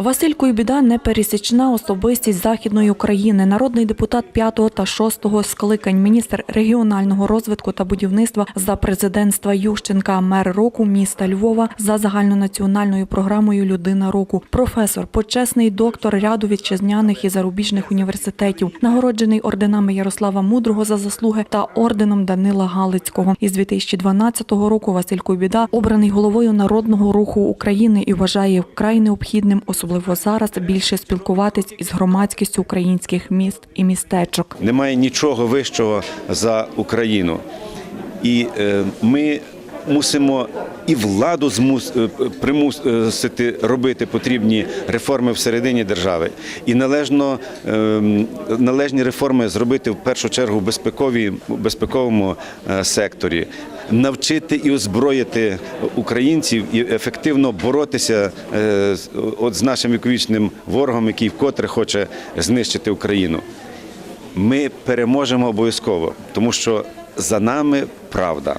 Василь Куйбіда – непересічна особистість Західної України, народний депутат 5 та 6 скликань, міністр регіонального розвитку та будівництва за президентства Ющенка, мер року міста Львова за загальнонаціональною програмою Людина року, професор, почесний доктор ряду вітчизняних і зарубіжних університетів, нагороджений орденами Ярослава Мудрого за заслуги та орденом Данила Галицького. Із 2012 року Василь Куйбіда обраний головою Народного руху України і вважає вкрай необхідним, особливо зараз, більше спілкуватись із громадськістю українських міст і містечок. Немає нічого вищого за Україну. І е, ми мусимо і владу змус, е, примусити робити потрібні реформи всередині держави. І належно, е, належні реформи зробити в першу чергу в безпековому е, секторі. Навчити і озброїти українців і ефективно боротися е, от з нашим віковічним ворогом, який вкотре хоче знищити Україну. Ми переможемо обов'язково, тому що за нами правда,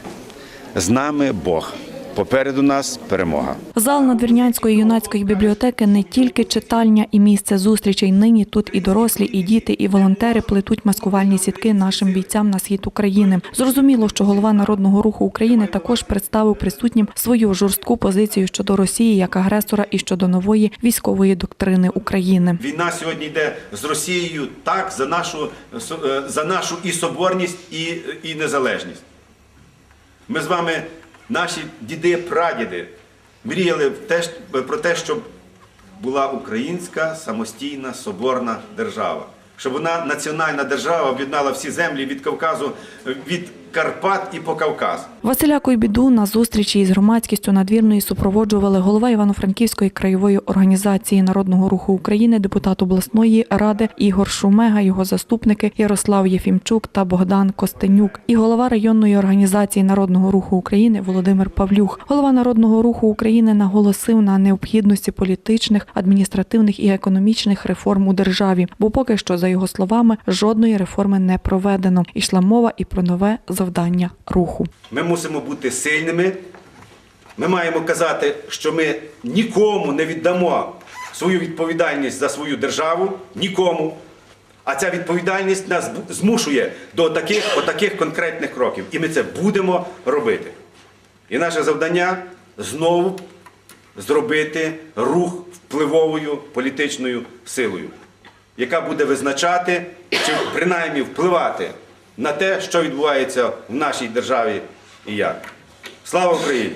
з нами Бог. Попереду нас перемога. Зал надвірнянської юнацької бібліотеки не тільки читальня і місце зустрічей. Нині тут і дорослі, і діти, і волонтери плетуть маскувальні сітки нашим бійцям на схід України. Зрозуміло, що голова народного руху України також представив присутнім свою жорстку позицію щодо Росії як агресора і щодо нової військової доктрини України. Війна сьогодні йде з Росією так за нашу, за нашу і соборність, і, і незалежність. Ми з вами, наші діди, прадіди, мріяли те, про те, щоб була українська самостійна соборна держава. Щоб вона національна держава об'єднала всі землі від Кавказу, від Карпат і по Кавказ. Василя Койбіду на зустрічі із громадськістю надвірної супроводжували голова Івано-Франківської краєвої організації Народного руху України, депутат обласної ради Ігор Шумега, його заступники Ярослав Єфімчук та Богдан Костенюк, і голова районної організації Народного руху України Володимир Павлюх. Голова Народного руху України наголосив на необхідності політичних, адміністративних і економічних реформ у державі, бо поки що, за його словами, жодної реформи не проведено. Ішла мова і про нове завдання руху. Ми мусимо бути сильними. Ми маємо казати, що ми нікому не віддамо свою відповідальність за свою державу, нікому. А ця відповідальність нас змушує до таких, отаких конкретних кроків. І ми це будемо робити. І наше завдання знову зробити рух впливовою політичною силою, яка буде визначати чи принаймні впливати на те, що відбувається в нашій державі і як. Слава Україні!